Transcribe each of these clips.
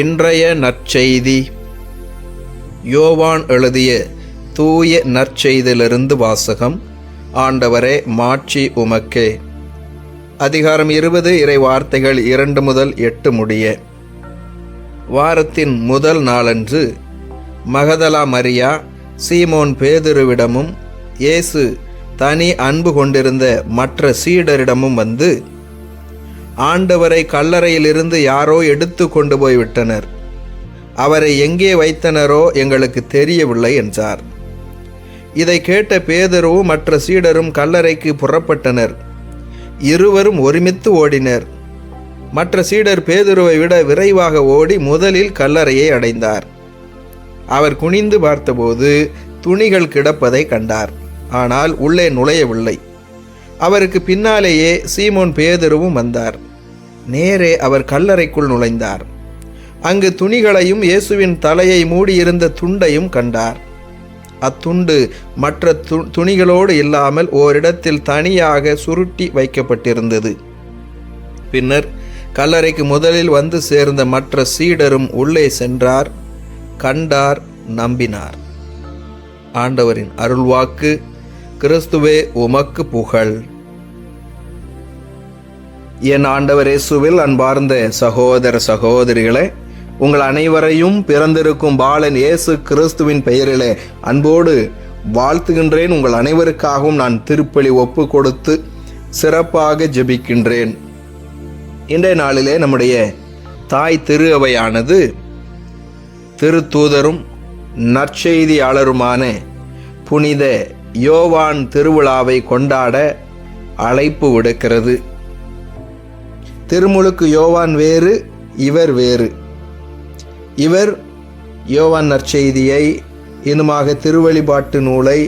இன்றைய நற்செய்தி. யோவான் எழுதிய தூய நற்செய்தியிலிருந்து வாசகம். ஆண்டவரே மாட்சி உமக்கே. அதிகாரம் இருபது இறை வார்த்தைகள் இரண்டு முதல் எட்டு முடிய. வாரத்தின் முதல் நாளன்று மகதலா மரியா சீமோன் பேதுருவிடமும் இயேசு தனி அன்பு கொண்டிருந்த மற்ற சீடரிடமும் வந்து ஆண்டவரை கல்லறையிலிருந்து யாரோ எடுத்து கொண்டு போய் விட்டனர் அவரை எங்கே வைத்தனரோ எங்களுக்கு தெரியவில்லை என்றார். இதை கேட்ட பேதருவும் மற்ற சீடரும் கல்லறைக்கு புறப்பட்டனர். இருவரும் ஒருமித்து ஓடினர். மற்ற சீடர் பேதுருவை விட விரைவாக ஓடி முதலில் கல்லறையை அடைந்தார். அவர் குனிந்து பார்த்தபோது துணிகள் கிடப்பதை கண்டார். ஆனால் உள்ளே நுழையவில்லை. அவருக்கு பின்னாலேயே சீமோன் பேதுருவும் வந்தார். நேரே அவர் கல்லறைக்குள் நுழைந்தார். அங்கு துணிகளையும் இயேசுவின் தலையை மூடியிருந்த துண்டையும் கண்டார். அத்துண்டு மற்ற து துணிகளோடு இல்லாமல் ஓரிடத்தில் தனியாக சுருட்டி வைக்கப்பட்டிருந்தது. பின்னர் கல்லறைக்கு முதலில் வந்து சேர்ந்த மற்ற சீடரும் உள்ளே சென்றார் கண்டார் நம்பினார். ஆண்டவரின் அருள்வாக்கு கிறிஸ்துவே உமக்கு புகழ். என் ஆண்டவர் இயேசுவில் அன்பார்ந்த சகோதர சகோதரிகளே உங்கள் அனைவரையும் பிறந்திருக்கும் பாலன் இயேசு கிறிஸ்துவின் பெயரிலே அன்போடு வாழ்த்துகின்றேன். உங்கள் அனைவருக்காகவும் நான் திருப்பலி ஒப்பு கொடுத்து சிறப்பாக ஜெபிக்கின்றேன். இன்றைய நாளிலே நம்முடைய தாய் திரு அவையானது திருத்தூதரும் நற்செய்தியாளருமான புனித யோவான் திருவிழாவை கொண்டாட அழைப்பு விடுக்கிறது. திருமுழுக்கு யோவான் வேறு இவர் வேறு. இவர் யோவான் நற்செய்தியை இன்னுமாக திருவழிபாட்டு நூலை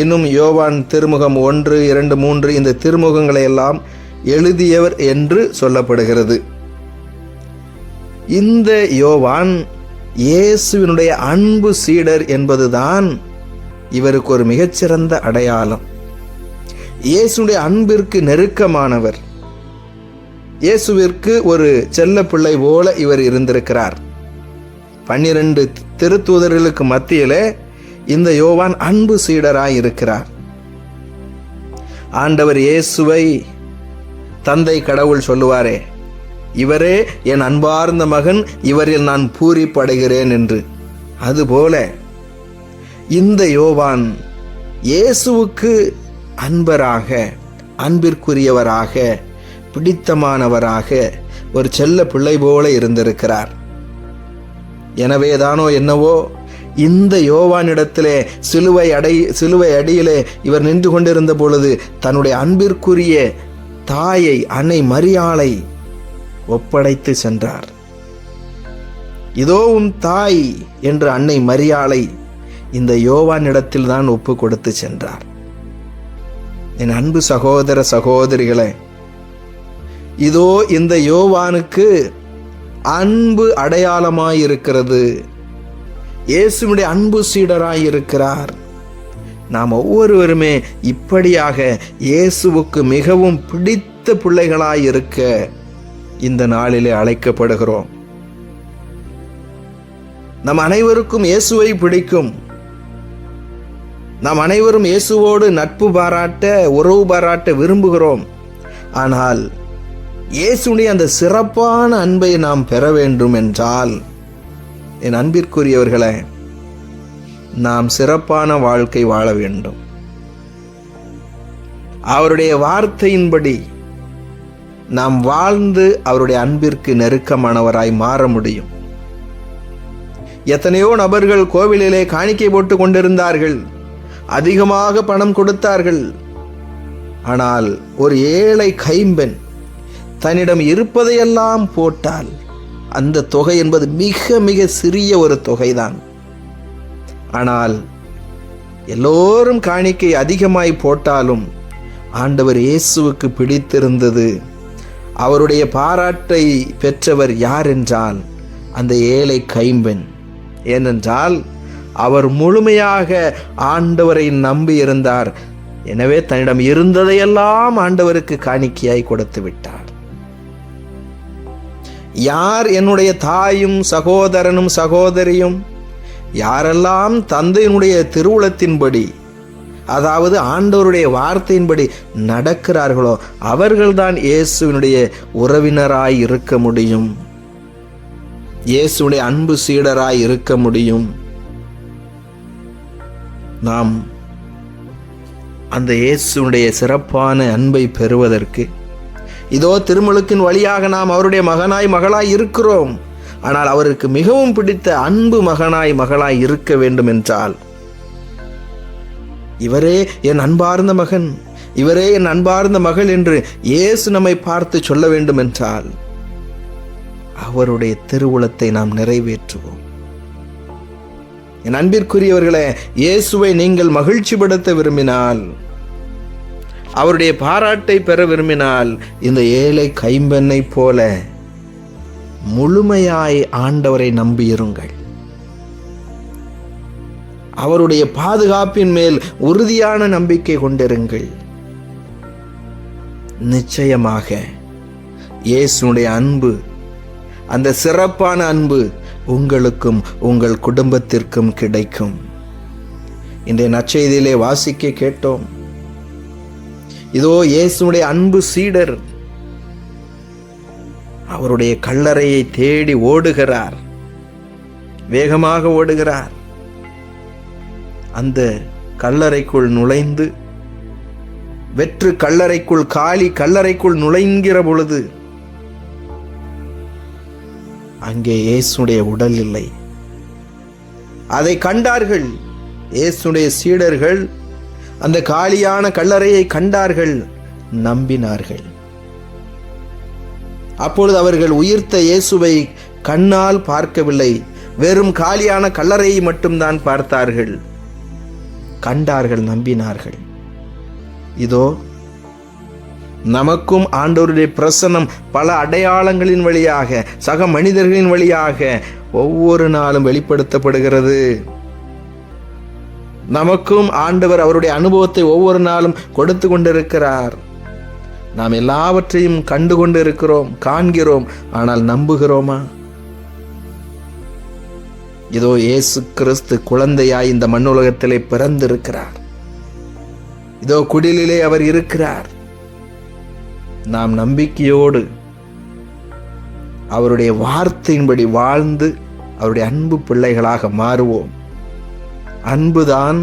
இன்னும் யோவான் திருமுகம் ஒன்று இரண்டு மூன்று இந்த திருமுகங்களை எல்லாம் எழுதியவர் என்று சொல்லப்படுகிறது. இந்த யோவான் இயேசுவினுடைய அன்பு சீடர் என்பதுதான் இவருக்கு ஒரு மிகச்சிறந்த அடையாளம். இயேசுடைய அன்பிற்கு நெருக்கமானவர். இயேசுவிற்கு ஒரு செல்ல பிள்ளை போல இவர் இருந்திருக்கிறார். பன்னிரண்டு திருத்தூதர்களுக்கு மத்தியிலே இந்த யோவான் அன்பு சீடராய் இருக்கிறார். ஆண்டவர் இயேசுவை தந்தை கடவுள் சொல்லுவாரே இவரே என் அன்பார்ந்த மகன் இவரில் நான் பூரிப்படைகிறேன் என்று. அதுபோல இந்த யோவான் இயேசுவுக்கு அன்பராக அன்பிற்குரியவராக பிடித்தமானவராக ஒரு செல்ல பிள்ளை போல இருந்திருக்கிறார். எனவேதானோ என்னவோ இந்த யோவானிடத்திலே சிலுவை அடை சிலுவை அடியிலே இவர் நின்று கொண்டிருந்த பொழுது தன்னுடைய அன்பிற்குரிய தாயை அன்னை மரியாளை ஒப்படைத்து சென்றார். இதோ உன் தாய் என்று அன்னை மரியாளை இந்த யோவானிடத்தில் தான் ஒப்பு கொடுத்து சென்றார். என் அன்பு சகோதர சகோதரிகளை இதோ இந்த யோவானுக்கு அன்பு அடையாளமாயிருக்கிறது. இயேசுடைய அன்பு சீடராயிருக்கிறார். நாம் ஒவ்வொருவருமே இப்படியாக இயேசுவுக்கு மிகவும் பிடித்த பிள்ளைகளாயிருக்க இந்த நாளிலே அழைக்கப்படுகிறோம். நம் அனைவருக்கும் இயேசுவை பிடிக்கும். நாம் அனைவரும் இயேசுவோடு நட்பு பாராட்ட உறவு பாராட்ட விரும்புகிறோம். ஆனால் இயேசுடைய அந்த சிறப்பான அன்பை நாம் பெற வேண்டும் என்றால் என் அன்பிற்குரியவர்களே நாம் சிறப்பான வாழ்க்கை வாழ வேண்டும். அவருடைய வார்த்தையின்படி நாம் வாழ்ந்து அவருடைய அன்பிற்கு நெருக்கமானவராய் மாற முடியும். எத்தனையோ நபர்கள் கோவிலிலே காணிக்கை போட்டு கொண்டிருந்தார்கள். அதிகமாக பணம் கொடுத்தார்கள். ஆனால் ஒரு ஏழை கைம்பெண் தன்னிடம் இருப்பதையெல்லாம் போட்டால் அந்த தொகை என்பது மிக மிக சிறிய ஒரு தொகைதான். ஆனால் எல்லோரும் காணிக்கை அதிகமாய் போட்டாலும் ஆண்டவர் இயேசுவுக்கு பிடித்திருந்தது. அவருடைய பாராட்டை பெற்றவர் யார் என்றால் அந்த ஏழை கைம்பெண். ஏனென்றால் அவர் முழுமையாக ஆண்டவரை நம்பி இருந்தார். எனவே தன்னிடம் இருந்ததையெல்லாம் ஆண்டவருக்கு காணிக்கையாய் கொடுத்து விட்டார். யார் என்னுடைய தாயும் சகோதரனும் சகோதரியும்? யாரெல்லாம் தந்தையினுடைய திருவுளத்தின்படி அதாவது ஆண்டவருடைய வார்த்தையின்படி நடக்கிறார்களோ அவர்கள்தான் இயேசுவினுடைய உறவினராய் இருக்க முடியும். இயேசுடைய அன்பு சீடராய் இருக்க முடியும். நாம் அந்த இயேசுடைய சிறப்பான அன்பை பெறுவதற்கு இதோ திருமுழுக்கின் வழியாக நாம் அவருடைய மகனாய் மகளாய் இருக்கிறோம். ஆனால் அவருக்கு மிகவும் பிடித்த அன்பு மகனாய் மகளாய் இருக்க வேண்டும் என்றால் இவரே என் அன்பார்ந்த மகன் இவரே என் அன்பார்ந்த மகள் என்று இயேசு நம்மை பார்த்து சொல்ல வேண்டும் என்றால் அவருடைய திருவுளத்தை நாம் நிறைவேற்றுவோம். என் அன்பிற்குரியவர்களே இயேசுவை நீங்கள் மகிழ்ச்சிப்படுத்த விரும்பினால் அவருடைய பாராட்டை பெற விரும்பினால் இந்த ஏழை கைம்பெண்ணை போல முழுமையாய் ஆண்டவரை நம்பியிருங்கள். அவருடைய பாதுகாப்பின் மேல் உறுதியான நம்பிக்கை கொண்டிருங்கள். நிச்சயமாக இயேசுடைய அன்பு அந்த சிறப்பான அன்பு உங்களுக்கும் உங்கள் குடும்பத்திற்கும் கிடைக்கும். இன்றைய நச்செய்தியிலே வாசிக்க கேட்டோம். இதோ இயேசுடைய அன்பு சீடர் அவருடைய கல்லறையை தேடி ஓடுகிறார். வேகமாக ஓடுகிறார். அந்த கல்லறைக்குள் நுழைந்து வெற்று கல்லறைக்குள் காலி கல்லறைக்குள் நுழைங்கிற பொழுது அங்கே இயேசுடைய உடல் இல்லை. அதை கண்டார்கள் இயேசுடைய சீடர்கள் அந்த காலியான கல்லறையை கண்டார்கள் நம்பினார்கள். அப்பொழுது அவர்கள் உயிர்த்த இயேசுவை கண்ணால் பார்க்கவில்லை. வெறும் காலியான கல்லறையை மட்டும்தான் பார்த்தார்கள். கண்டார்கள் நம்பினார்கள். இதோ நமக்கும் ஆண்டோருடைய பிரசன்னம் பல அடையாளங்களின் வழியாக சக மனிதர்களின் வழியாக ஒவ்வொரு நாளும் வெளிப்படுத்தப்படுகிறது. நமக்கும் ஆண்டவர் அவருடைய அனுபவத்தை ஒவ்வொரு நாளும் கொடுத்து கொண்டிருக்கிறார். நாம் எல்லாவற்றையும் கண்டு கொண்டு இருக்கிறோம் காண்கிறோம் ஆனால் நம்புகிறோமா? இதோ இயேசு கிறிஸ்து குழந்தையாய் இந்த மண்ணுலகத்திலே பிறந்திருக்கிறார். இதோ குடிலிலே அவர் இருக்கிறார். நாம் நம்பிக்கையோடு அவருடைய வார்த்தையின்படி வாழ்ந்து அவருடைய அன்பு பிள்ளைகளாக மாறுவோம். அன்புதான்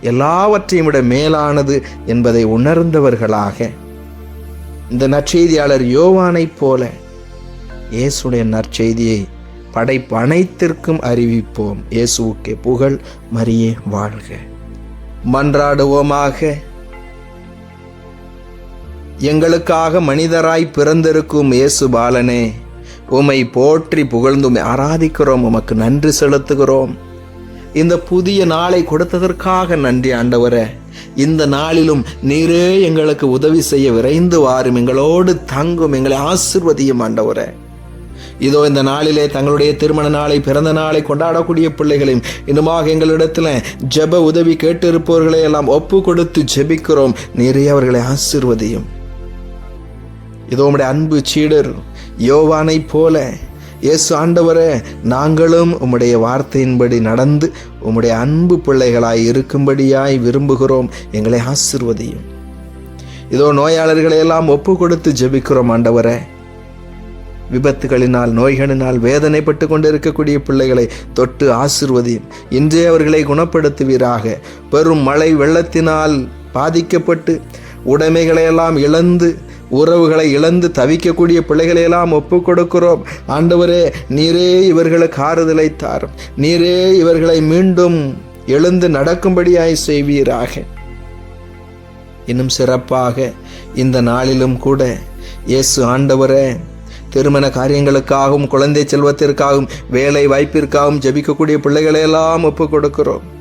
எல்லாவற்றையும் விட மேலானது என்பதை உணர்ந்தவர்களாக. இந்த நற்செய்தியாளர் யோவானைப் போல இயேசுடைய நற்செய்தியை படைப்பு அனைத்திற்கும் அறிவிப்போம். இயேசுவுக்கே புகழ் மரியே வாழ்க. மன்றாடுவோமாக. எங்களுக்காக மனிதராய் பிறந்திருக்கும் இயேசு பாலனே உமை போற்றி புகழ்ந்தும் ஆராதிக்கிறோம். உமக்கு நன்றி செலுத்துகிறோம். இந்த புதிய நாளை கொடுத்ததற்காக நன்றி ஆண்டவரே. இந்த நாளிலும் நீரே எங்களுக்கு உதவி செய்ய விரைந்து வாரும் எங்களோடு தங்கும் எங்களை ஆசிர்வதியும் ஆண்டவரே. இதோ இந்த நாளிலே தங்களுடைய திருமண நாளை பிறந்த நாளை கொண்டாடக்கூடிய பிள்ளைகளையும் இன்னுமாக எங்களிடத்தில் ஜெப உதவி கேட்டிருப்பவர்களை எல்லாம் ஒப்பு கொடுத்து ஜெபிக்கிறோம். நிறைய அவர்களை ஆசிர்வதியும். இதோ உங்களுடைய அன்பு சீடர் யோவானைப் போல இயேசு ஆண்டவரே நாங்களும் உம்முடைய வார்த்தையின்படி நடந்து உம்முடைய அன்பு பிள்ளைகளாய் இருக்கும்படியாய் விரும்புகிறோம். எங்களை ஆசிர்வதியும். இதோ நோயாளர்களை எல்லாம் ஒப்பு கொடுத்து ஜெபிக்கிறோம் ஆண்டவரே. விபத்துகளினால் நோய்களினால் வேதனைப்பட்டு கொண்டிருக்கக்கூடிய பிள்ளைகளை தொட்டு ஆசிர்வதியும். இன்றே அவர்களை குணப்படுத்துவீராக. பெரும் மழை வெள்ளத்தினால் பாதிக்கப்பட்டு உடைமைகளையெல்லாம் இழந்து உறவுகளை இழந்து தவிக்கக்கூடிய பிள்ளைகளையெல்லாம் ஒப்பு கொடுக்கிறோம் ஆண்டவரே நீரே இவர்களுக்கு ஆறுதலை தாரும் நீரே இவர்களை மீண்டும் எழுந்து நடக்கும்படியாய் செய்வீராக. இன்னும் சிறப்பாக இந்த நாளிலும் கூட இயேசு ஆண்டவரே திருமண காரியங்களுக்காகவும் குழந்தை செல்வத்திற்காகவும் வேலை வாய்ப்பிற்காகவும் ஜெபிக்கக்கூடிய பிள்ளைகளையெல்லாம் ஒப்பு கொடுக்கிறோம்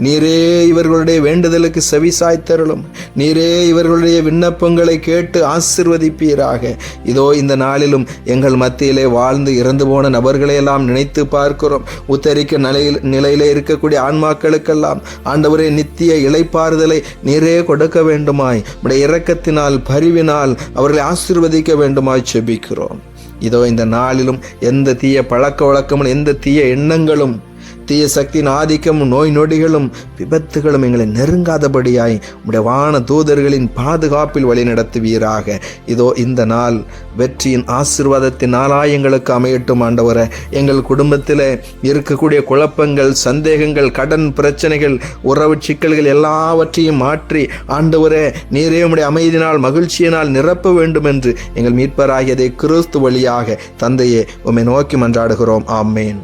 நீரே இவர்களுடைய வேண்டுதலுக்கு செவி சாய்த்தருளும். நீரே இவர்களுடைய விண்ணப்பங்களை கேட்டு ஆசிர்வதிப்பீராக. இதோ இந்த நாளிலும் எங்கள் மத்தியிலே வாழ்ந்து இறந்து போன நபர்களையெல்லாம் நினைத்து பார்க்கிறோம். உத்தரிக்க நிலையில் நிலையிலே இருக்கக்கூடிய ஆன்மாக்களுக்கெல்லாம் ஆண்டவரே நித்திய இலைப்பாறுதலை நீரே கொடுக்க வேண்டுமாய். உடைய இரக்கத்தினால் பரிவினால் அவர்களை ஆசிர்வதிக்க வேண்டுமாய் செபிக்கிறோம். இதோ இந்த நாளிலும் எந்த தீய பழக்க வழக்கமும் எந்த தீய எண்ணங்களும் தீய சக்தியின் ஆதிக்கமும் நோய் நொடிகளும் விபத்துகளும் எங்களை நெருங்காதபடியாய் உடைய வான தூதர்களின் பாதுகாப்பில் வழிநடத்துவீராக இதோ இந்த நாள் வெற்றியின் ஆசிர்வாதத்தின் நாளாய் எங்களுக்கு அமையட்டும் ஆண்டவரை. எங்கள் குடும்பத்தில் இருக்கக்கூடிய குழப்பங்கள் சந்தேகங்கள் கடன் பிரச்சனைகள் உறவு சிக்கல்கள் எல்லாவற்றையும் மாற்றி ஆண்டவரே நீரே உடைய அமைதியினால் மகிழ்ச்சியினால் நிரப்ப வேண்டும் என்று எங்கள் மீட்பராகியதை கிறிஸ்து வழியாக தந்தையே உம்மை நோக்கி மன்றாடுகிறோம். ஆமேன்.